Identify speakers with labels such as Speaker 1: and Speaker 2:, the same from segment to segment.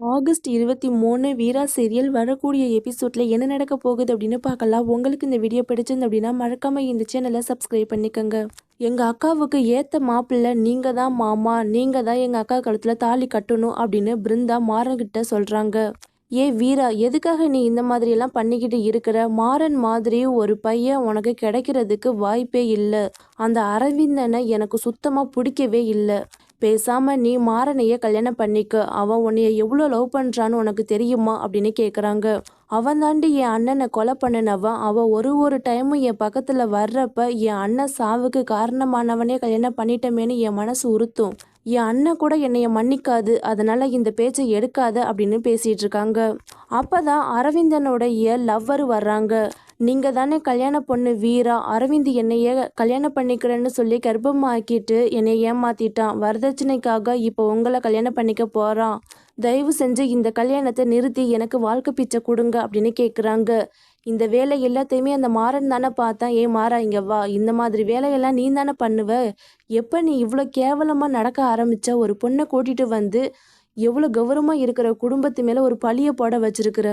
Speaker 1: August இருபத்தி மூணு வீரா serial வரக்கூடிய எபிசோட்ல என்ன நடக்க போகுது அப்படின்னு பார்க்கலாம். உங்களுக்கு இந்த வீடியோ பிடிச்சிருந்து அப்படின்னா மறக்காம இந்த சேனலை சப்ஸ்கிரைப் பண்ணிக்கோங்க. எங்க அக்காவுக்கு ஏத்த மாப்பிள்ளை நீங்க தான் மாமா நீங்க தான் எங்க அக்கா கழுத்துல தாலி கட்டணும் அப்படின்னு பிருந்தா மாறன்கிட்ட சொல்றாங்க. ஏ வீரா எதுக்காக நீ இந்த மாதிரி எல்லாம் பண்ணிக்கிட்டு இருக்கிற? மாறன் மாதிரி ஒரு பையன் உனக்கு கிடைக்கிறதுக்கு வாய்ப்பே இல்லை. அந்த அரவிந்தனை எனக்கு சுத்தமா பிடிக்கவே இல்லை. பேசாம நீ மாறனைய கல்யாணம் பண்ணிக்க. அவன் உன்னைய எவ்வளோ லவ் பண்றான்னு உனக்கு தெரியுமா? அப்படின்னு கேட்குறாங்க அவன் தாண்டி என் அண்ணனை கொலை பண்ணினவன் அவன் ஒரு ஒரு டைமும் என் பக்கத்தில் வர்றப்ப என் அண்ணன் சாவுக்கு காரணமானவனே கல்யாணம் பண்ணிட்டமேன்னு என் மனசு உறுத்தும். என் அண்ணன் கூட என்னைய மன்னிக்காது அதனால இந்த பேச்சை எடுக்காத அப்படின்னு பேசிட்டு இருக்காங்க. அப்பதான் அரவிந்தனுடைய லவ்வர் வர்றாங்க. நீங்க தானே கல்யாண பொண்ணு வீரா அரவிந்த் என்னைய கல்யாணம் பண்ணிக்கிறேன்னு சொல்லி கர்ப்பமாக்கிட்டு என்னை ஏமாத்திட்டான். வரதட்சணைக்காக இப்போ உங்களை கல்யாணம் பண்ணிக்க போறான். தயவு செஞ்சு இந்த கல்யாணத்தை நிறுத்தி எனக்கு வாழ்க்கை பிச்சை கொடுங்க அப்படின்னு கேட்குறாங்க இந்த வேலை எல்லாத்தையுமே அந்த மாறன் தானே பார்த்தேன் ஏன் மாறா இங்க வா. இந்த மாதிரி வேலையெல்லாம் நீ தானே பண்ணுவ? எப்போ நீ இவ்வளோ கேவலமாக நடக்க ஆரம்பிச்ச? ஒரு பொண்ணை கூட்டிட்டு வந்து எவ்வளோ கௌரவமாக இருக்கிற குடும்பத்து மேலே ஒரு பழியை போட வச்சிருக்கிற?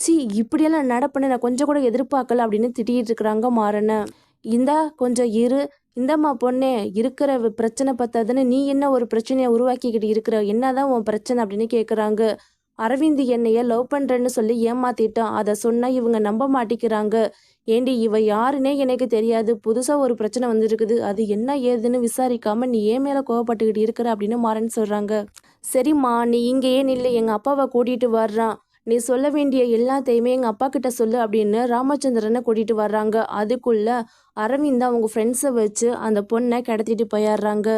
Speaker 1: சி இப்படியெல்லாம் நடப்புன்னு நான் கொஞ்சம் கூட எதிர்பார்க்கல அப்படின்னு திட்டிகிட்டு இருக்கிறாங்க மாறனை. இந்தா கொஞ்சம் இரு. இந்தம்மா பொண்ணே இருக்கிற பிரச்சனை பத்தாதுன்னு நீ என்ன ஒரு பிரச்சனையை உருவாக்கிக்கிட்டு இருக்கிற? என்னதான் உன் பிரச்சனை அப்படின்னு கேட்குறாங்க அரவிந்த் என்னைய லவ் பண்ணுறேன்னு சொல்லி ஏமாத்திட்டான். அதை சொன்னால் இவங்க நம்ப மாட்டேங்கிறாங்க ஏண்டி இவ யாருன்னே எனக்கு தெரியாது. புதுசாக ஒரு பிரச்சனை வந்திருக்குது. அது என்ன ஏதுன்னு விசாரிக்காம நீ ஏன் மேலே கோவப்பட்டுக்கிட்டு இருக்கிற அப்படின்னு மாறன் சொல்கிறாங்க சரிம்மா நீ இங்கேயே நில்லு. எங்கள் அப்பாவை கூட்டிகிட்டு வர்றான். நீ சொல்ல வேண்டிய எல்லாத்தையுமே எங்கள் அப்பா கிட்ட சொல்லு அப்படின்னு ராமச்சந்திரனை கூட்டிட்டு வர்றாங்க. அதுக்குள்ள அரவிந்த் அவங்க ஃப்ரெண்ட்ஸை வச்சு அந்த பொண்ணை கடத்திட்டு போயிடுறாங்க.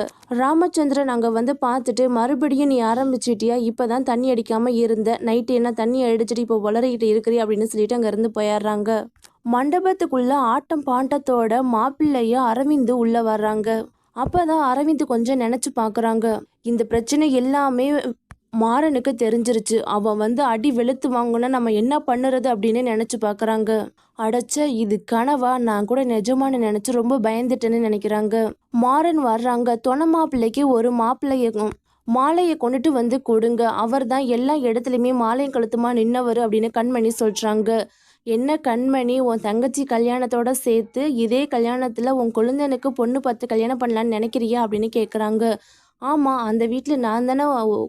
Speaker 1: ராமச்சந்திரன் அங்கே வந்து பார்த்துட்டு மறுபடியும் நீ ஆரம்பிச்சிட்டியா? இப்போ தான் தண்ணி அடிக்காமல் இருந்த. நைட்டு என்ன தண்ணி அடிச்சிட்டு இப்போ உளறிக்கிட்டு இருக்கிறி அப்படின்னு சொல்லிட்டு அங்கேருந்து போயிடுறாங்க. மண்டபத்துக்குள்ள ஆட்டம் பாட்டத்தோட மாப்பிள்ளைய அரவிந்து உள்ள வர்றாங்க. அப்பதான் அரவிந்த் கொஞ்சம் நினைச்சு பார்க்குறாங்க. இந்த பிரச்சனை எல்லாமே மாறனுக்கு தெரிஞ்சிருச்சு. அவன் வந்து அடி வெளுத்து வாங்கினா நம்ம என்ன பண்ணுறது அப்படின்னு நினச்சி பார்க்குறாங்க அடைச்ச இது கனவா? நான் கூட நிஜமானு நினச்சி ரொம்ப பயந்துட்டேன்னு நினைக்கிறாங்க. மாறன் வர்றாங்க. துணை மாப்பிள்ளைக்கு ஒரு மாப்பிள்ளையும் மாலையை கொண்டுட்டு வந்து கொடுங்க. அவர் தான் எல்லா இடத்துலையுமே மாலையும் கழுத்துமா நின்னவர் அப்படின்னு கண்மணி சொல்கிறாங்க என்ன கண்மணி உன் தங்கச்சி கல்யாணத்தோட சேர்த்து இதே கல்யாணத்தில் உன் குழந்தைனுக்கு பொண்ணு பார்த்து கல்யாணம் பண்ணலான்னு நினைக்கிறியா அப்படின்னு கேட்குறாங்க ஆமாம் அந்த வீட்டில் நான் தானே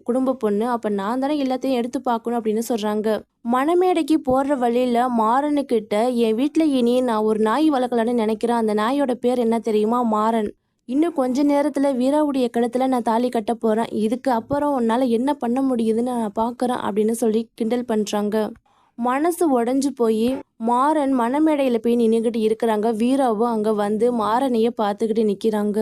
Speaker 1: குடும்ப பொண்ணு. அப்போ நான் தானே எல்லாத்தையும் எடுத்து பார்க்கணும் அப்படின்னு சொல்கிறாங்க மணமேடைக்கு போகிற வழியில் மாறனுக்கிட்ட என் வீட்டில் இனி நான் ஒரு நாய் வளர்க்கலான்னு நினைக்கிறேன் அந்த நாயோட பேர் என்ன தெரியுமா? மாறன். இன்னும் கொஞ்ச நேரத்தில் வீராவுடைய கழுத்துல நான் தாலி கட்ட போகிறேன் இதுக்கு அப்புறம் உன்னால் என்ன பண்ண முடியுதுன்னு நான் பார்க்குறேன் அப்படின்னு சொல்லி கிண்டல் பண்ணுறாங்க மனசு உடஞ்சி போய் மாறன் மணமேடையில் போய் நின்றுக்கிட்டு இருக்கிறாங்க. வீராவும் அங்கே வந்து மாறனையே பார்த்துக்கிட்டு நிற்கிறாங்க